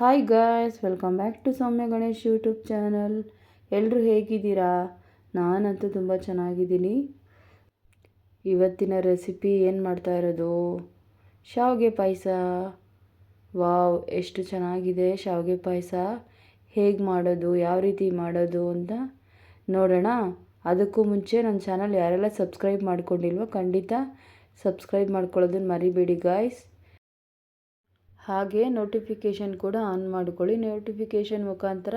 Hi guys welcome back to Soumya Ganesh YouTube channel ಎಲ್ಲರೂ ಹೇಗಿದ್ದೀರಾ? ನಾನಂತೂ ತುಂಬ ಚೆನ್ನಾಗಿದ್ದೀನಿ. ಇವತ್ತಿನ ರೆಸಿಪಿ ಏನು ಮಾಡ್ತಾ ಇರೋದು? ಶಾವಿಗೆ ಪಾಯಸ. ವಾವ್, ಎಷ್ಟು ಚೆನ್ನಾಗಿದೆ ಶಾವಿಗೆ ಪಾಯಸ. ಹೇಗೆ ಮಾಡೋದು, ಯಾವ ರೀತಿ ಮಾಡೋದು ಅಂತ ನೋಡೋಣ. ಅದಕ್ಕೂ ಮುಂಚೆ ನನ್ನ ಚಾನಲ್ ಯಾರೆಲ್ಲ ಸಬ್ಸ್ಕ್ರೈಬ್ ಮಾಡ್ಕೊಂಡಿಲ್ವೋ ಖಂಡಿತ ಸಬ್ಸ್ಕ್ರೈಬ್ ಮಾಡ್ಕೊಳ್ಳೋದನ್ನ ಮರಿಬೇಡಿ ಗಾಯ್ಸ್ ಹಾಗೆ ನೋಟಿಫಿಕೇಷನ್ ಕೂಡ ಆನ್ ಮಾಡ್ಕೊಳ್ಳಿ. ನೋಟಿಫಿಕೇಷನ್ ಮುಖಾಂತರ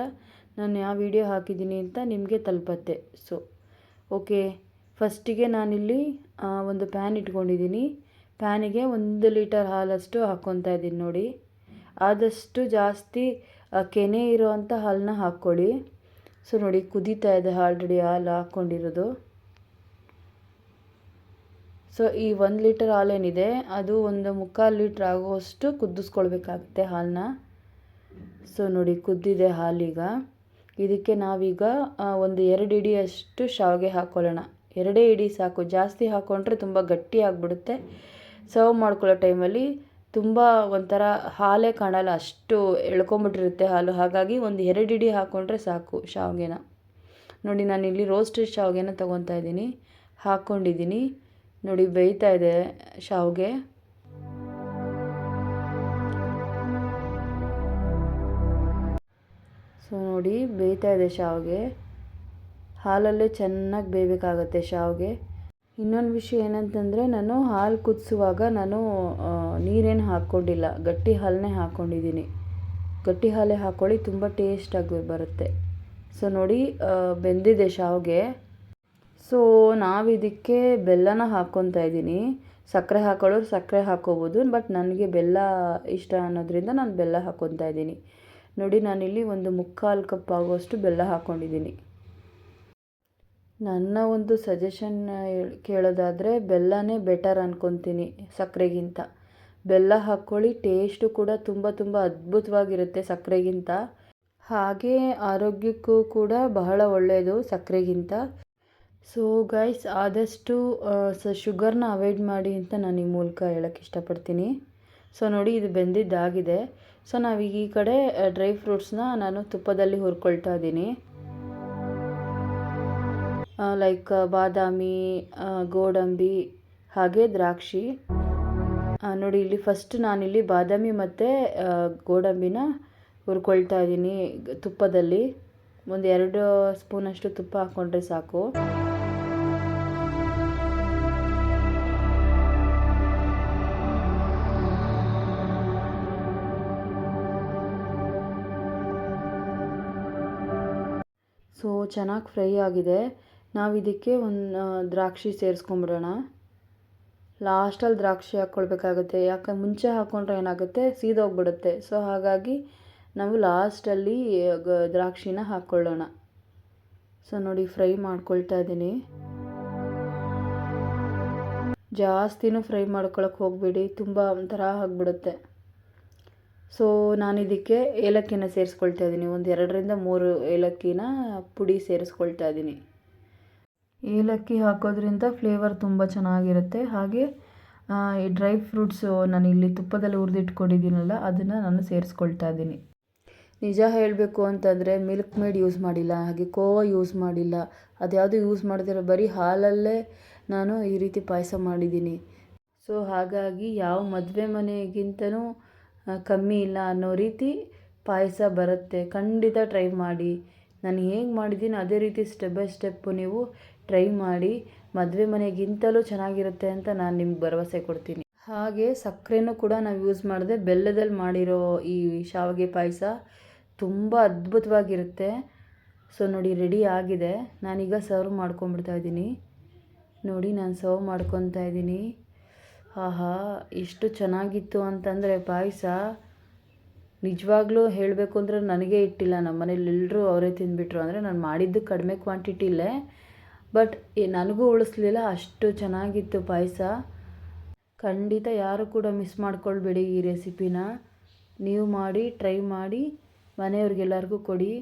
ನಾನು ಯಾವ ವಿಡಿಯೋ ಹಾಕಿದ್ದೀನಿ ಅಂತ ನಿಮಗೆ ತಲುಪತ್ತೆ. ಸೊ ಓಕೆ ಫಸ್ಟಿಗೆ ನಾನಿಲ್ಲಿ ಒಂದು ಪ್ಯಾನ್ ಇಟ್ಕೊಂಡಿದ್ದೀನಿ. ಪ್ಯಾನಿಗೆ ಒಂದು ಲೀಟರ್ ಹಾಲಷ್ಟು ಹಾಕ್ಕೊತಾ ಇದ್ದೀನಿ ನೋಡಿ. ಆದಷ್ಟು ಜಾಸ್ತಿ ಕೆನೆ ಇರೋವಂಥ ಹಾಲನ್ನ ಹಾಕ್ಕೊಳ್ಳಿ. ಸೊ ನೋಡಿ ಕುದೀತಾ ಇದೆ ಆಲ್ರೆಡಿ ಹಾಲು ಹಾಕ್ಕೊಂಡಿರೋದು. ಸೊ ಈ ಒಂದು ಲೀಟರ್ ಹಾಲೇನಿದೆ ಅದು ಒಂದು ಮುಕ್ಕಾಲು ಲೀಟ್ರ್ ಆಗುವಷ್ಟು ಕುದಿಸ್ಕೊಳ್ಬೇಕಾಗುತ್ತೆ ಹಾಲನ್ನ ಸೊ ನೋಡಿ ಕುದ್ದಿದೆ ಹಾಲೀಗ ಇದಕ್ಕೆ ನಾವೀಗ ಒಂದು ಎರಡು ಇಡಿಯಷ್ಟು ಶಾವಿಗೆ ಹಾಕ್ಕೊಳ್ಳೋಣ ಎರಡೇ ಇಡಿ ಸಾಕು. ಜಾಸ್ತಿ ಹಾಕ್ಕೊಂಡ್ರೆ ತುಂಬ ಗಟ್ಟಿ ಆಗಿಬಿಡುತ್ತೆ. ಸರ್ವ್ ಮಾಡ್ಕೊಳ್ಳೋ ಟೈಮಲ್ಲಿ ತುಂಬ ಒಂಥರ ಹಾಲೇ ಕಾಣಲ್ಲ, ಅಷ್ಟು ಎಳ್ಕೊಂಬಿಟ್ಟಿರುತ್ತೆ ಹಾಲು. ಹಾಗಾಗಿ ಒಂದು ಎರಡು ಇಡಿ ಹಾಕ್ಕೊಂಡ್ರೆ ಸಾಕು ಶಾವಿಗೆನ. ನೋಡಿ ನಾನು ಇಲ್ಲಿ ರೋಸ್ಟೆಡ್ ಶಾವಿಗೆನ ತೊಗೊತಾ ಇದ್ದೀನಿ. ಹಾಕ್ಕೊಂಡಿದ್ದೀನಿ ನೋಡಿ ಬೇಯ್ತಾ ಇದೆ ಶಾವ್ಗೆ. ಸೊ ನೋಡಿ ಬೇಯ್ತಾ ಇದೆ ಶಾವ್ಗೆ. ಹಾಲಲ್ಲೇ ಚೆನ್ನಾಗಿ ಬೇಯಬೇಕಾಗತ್ತೆ ಶಾವ್ಗೆ. ಇನ್ನೊಂದು ವಿಷಯ ಏನಂತಂದರೆ, ನಾನು ಹಾಲು ಕುದಿಸುವಾಗ ನಾನು ನೀರೇನು ಹಾಕ್ಕೊಂಡಿಲ್ಲ. ಗಟ್ಟಿ ಹಾಲನ್ನೇ ಹಾಕ್ಕೊಂಡಿದ್ದೀನಿ. ಗಟ್ಟಿ ಹಾಲೇ ಹಾಕ್ಕೊಳ್ಳಿ ತುಂಬ ಟೇಸ್ಟಾಗಿ ಬರುತ್ತೆ. ಸೊ ನೋಡಿ ಬೆಂದಿದೆ ಶಾವಿಗೆ. ಸೊ ನಾವು ಇದಕ್ಕೆ ಬೆಲ್ಲನ ಹಾಕ್ಕೊತಾ ಇದ್ದೀನಿ. ಸಕ್ಕರೆ ಹಾಕೊಳ್ಳೋರು ಸಕ್ಕರೆ ಹಾಕ್ಕೋಬೋದು ಬಟ್ ನನಗೆ ಬೆಲ್ಲ ಇಷ್ಟ ಅನ್ನೋದ್ರಿಂದ ನಾನು ಬೆಲ್ಲ ಹಾಕ್ಕೊತಾ ಇದ್ದೀನಿ. ನೋಡಿ, ನಾನಿಲ್ಲಿ ಒಂದು ಮುಕ್ಕಾಲು ಕಪ್ ಆಗುವಷ್ಟು ಬೆಲ್ಲ ಹಾಕ್ಕೊಂಡಿದ್ದೀನಿ ನನ್ನ ಒಂದು ಸಜೆಷನ್ ಕೇಳೋದಾದರೆ, ಬೆಲ್ಲನೇ ಬೆಟರ್ ಅನ್ಕೊತೀನಿ ಸಕ್ಕರೆಗಿಂತ ಬೆಲ್ಲ ಹಾಕ್ಕೊಳ್ಳಿ ಟೇಸ್ಟು ಕೂಡ ತುಂಬ ತುಂಬ ಅದ್ಭುತವಾಗಿರುತ್ತೆ ಸಕ್ಕರೆಗಿಂತ ಹಾಗೆ ಆರೋಗ್ಯಕ್ಕೂ ಕೂಡ ಬಹಳ ಒಳ್ಳೆಯದು ಸಕ್ಕರೆಗಿಂತ ಸೊ ಗೈಸ್ ಆದಷ್ಟು ಸ ಶುಗರ್ನ ಅವಾಯ್ಡ್ ಮಾಡಿ ಅಂತ ನಾನು ಈ ಮೂಲಕ ಹೇಳೋಕ್ಕೆ ಇಷ್ಟಪಡ್ತೀನಿ. ಸೊ ನೋಡಿ, ಇದು ಬೆಂದಿದ್ದಾಗಿದೆ. ಸೊ ನಾವೀಗ ಈ ಕಡೆ ಡ್ರೈ ಫ್ರೂಟ್ಸ್ನ ನಾನು ತುಪ್ಪದಲ್ಲಿ ಹುರ್ಕೊಳ್ತಾ ಇದ್ದೀನಿ. ಲೈಕ್ ಬಾದಾಮಿ ಗೋಡಂಬಿ, ಹಾಗೆ ದ್ರಾಕ್ಷಿ. ನೋಡಿ, ಇಲ್ಲಿ ಫಸ್ಟ್ ನಾನಿಲ್ಲಿ ಬಾದಾಮಿ ಮತ್ತು ಗೋಡಂಬಿನ ಹುರ್ಕೊಳ್ತಾ ಇದ್ದೀನಿ ತುಪ್ಪದಲ್ಲಿ. ಒಂದು ಎರಡು ಸ್ಪೂನಷ್ಟು ತುಪ್ಪ ಹಾಕ್ಕೊಂಡ್ರೆ ಸಾಕು. ಸೊ ಚೆನ್ನಾಗಿ ಫ್ರೈ ಆಗಿದೆ. ನಾವು ಇದಕ್ಕೆ ಒಂದು ದ್ರಾಕ್ಷಿ ಸೇರಿಸ್ಕೊಂಬಿಡೋಣ ಲಾಸ್ಟಲ್ಲಿ ದ್ರಾಕ್ಷಿ ಹಾಕ್ಕೊಳ್ಬೇಕಾಗುತ್ತೆ. ಯಾಕೆ, ಮುಂಚೆ ಹಾಕ್ಕೊಂಡ್ರೆ ಏನಾಗುತ್ತೆ? ಸೀದೋಗ್ಬಿಡುತ್ತೆ. ಸೊ ಹಾಗಾಗಿ ನಾವು ಲಾಸ್ಟಲ್ಲಿ ದ್ರಾಕ್ಷಿನ ಹಾಕ್ಕೊಳ್ಳೋಣ. ಸೊ ನೋಡಿ, ಫ್ರೈ ಮಾಡ್ಕೊಳ್ತಾ ಇದ್ದೀನಿ. ಜಾಸ್ತಿನೂ ಫ್ರೈ ಮಾಡ್ಕೊಳಕ್ಕೆ ಹೋಗಬೇಡಿ. ತುಂಬ ಒಂಥರ ಆಗಿಬಿಡುತ್ತೆ. ಸೊ ನಾನು ಇದಕ್ಕೆ ಏಲಕ್ಕಿನ ಸೇರಿಸ್ಕೊಳ್ತಾ ಇದ್ದೀನಿ ಒಂದು ಎರಡರಿಂದ ಮೂರು ಏಲಕ್ಕಿನ ಪುಡಿ ಸೇರಿಸ್ಕೊಳ್ತಾ ಇದ್ದೀನಿ ಏಲಕ್ಕಿ ಹಾಕೋದ್ರಿಂದ ಫ್ಲೇವರ್ ತುಂಬ ಚೆನ್ನಾಗಿರುತ್ತೆ. ಹಾಗೆ ಈ ಡ್ರೈ ಫ್ರೂಟ್ಸು ನಾನು ಇಲ್ಲಿ ತುಪ್ಪದಲ್ಲಿ ಹುರಿದಿಟ್ಕೊಂಡಿದ್ದೀನಲ್ಲ, ಅದನ್ನು ನಾನು ಸೇರಿಸ್ಕೊಳ್ತಾ ಇದ್ದೀನಿ ನಿಜ ಹೇಳಬೇಕು ಅಂತಂದರೆ ಮಿಲ್ಕ್ ಮೇಡ್ ಯೂಸ್ ಮಾಡಿಲ್ಲ, ಹಾಗೆ ಕೋವಾ ಯೂಸ್ ಮಾಡಿಲ್ಲ. ಅದ್ಯಾವುದು ಯೂಸ್ ಮಾಡ್ತಿರೋ ಬರೀ ಹಾಲಲ್ಲೇ ನಾನು ಈ ರೀತಿ ಪಾಯಸ ಮಾಡಿದ್ದೀನಿ. ಸೊ ಹಾಗಾಗಿ ಯಾವ ಮದುವೆ ಮನೆಗಿಂತನೂ ಕಮ್ಮಿ ಇಲ್ಲ ಅನ್ನೋ ರೀತಿ ಪಾಯಸ ಬರುತ್ತೆ. ಖಂಡಿತ ಟ್ರೈ ಮಾಡಿ. ನಾನು ಹೇಗೆ ಮಾಡಿದ್ದೀನಿ ಅದೇ ರೀತಿ ಸ್ಟೆಪ್ ಬೈ ಸ್ಟೆಪ್ಪು ನೀವು ಟ್ರೈ ಮಾಡಿ. ಮದುವೆ ಮನೆಗಿಂತಲೂ ಚೆನ್ನಾಗಿರುತ್ತೆ ಅಂತ ನಾನು ನಿಮ್ಗೆ ಭರವಸೆ ಕೊಡ್ತೀನಿ. ಹಾಗೆ ಸಕ್ಕರೆನೂ ಕೂಡ ನಾವು ಯೂಸ್ ಮಾಡಿದೆ. ಬೆಲ್ಲದಲ್ಲಿ ಮಾಡಿರೋ ಈ ಶಾವಿಗೆ ಪಾಯಸ ತುಂಬ ಅದ್ಭುತವಾಗಿರುತ್ತೆ. ಸೊ ನೋಡಿ ರೆಡಿ ಆಗಿದೆ. ನಾನೀಗ ಸರ್ವ್ ಮಾಡ್ಕೊಂಬಿಡ್ತಾ ಇದ್ದೀನಿ. ನೋಡಿ ನಾನು ಸರ್ವ್ ಮಾಡ್ಕೊತಾ ಇದ್ದೀನಿ. ಆಹಾ ಎಷ್ಟು ಚೆನ್ನಾಗಿತ್ತು ಅಂತಂದರೆ ಪಾಯಸ ನಿಜವಾಗ್ಲೂ ಹೇಳಬೇಕು ಅಂದರೆ ನನಗೆ ಇಟ್ಟಿಲ್ಲ. ನಮ್ಮ ಮನೇಲಿ ಎಲ್ಲರೂ ಅವರೇ ತಿಂದುಬಿಟ್ರು ಅಂದರೆ ನಾನು ಮಾಡಿದ್ದು ಕಡಿಮೆ ಕ್ವಾಂಟಿಟಿಲೇ ಬಟ್ ನನಗೂ ಉಳಿಸ್ಲಿಲ್ಲ, ಅಷ್ಟು ಚೆನ್ನಾಗಿತ್ತು ಪಾಯಸ. ಖಂಡಿತ ಯಾರು ಕೂಡ ಮಿಸ್ ಮಾಡ್ಕೊಳ್ಬೇಡಿ ಈ ರೆಸಿಪಿನ. ನೀವು ಮಾಡಿ ಟ್ರೈ ಮಾಡಿ, ಮನೆಯವ್ರಿಗೆಲ್ಲರಿಗೂ ಕೊಡಿ.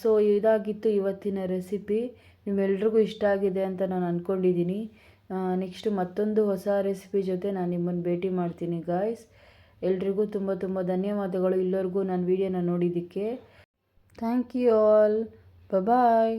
ಸೊ ಇದಾಗಿತ್ತು ಇವತ್ತಿನ ರೆಸಿಪಿ. ನಿಮ್ಮೆಲ್ರಿಗೂ ಇಷ್ಟ ಆಗಿದೆ ಅಂತ ನಾನು ಅಂದ್ಕೊಂಡಿದ್ದೀನಿ ನೆಕ್ಸ್ಟ್ ಮತ್ತೊಂದು ಹೊಸ ರೆಸಿಪಿ ಜೊತೆ ನಾನು ನಿಮ್ಮನ್ನು ಭೇಟಿ ಮಾಡ್ತೀನಿ ಗಾಯ್ಸ್ ಎಲ್ರಿಗೂ ತುಂಬ ತುಂಬ ಧನ್ಯವಾದಗಳು. ಇಲ್ಲರಿಗೂ ನಾನು ವೀಡಿಯೋನ ನೋಡಿದ್ದಕ್ಕೆ ಥ್ಯಾಂಕ್ ಯು ಆಲ್ ಬಾಯ್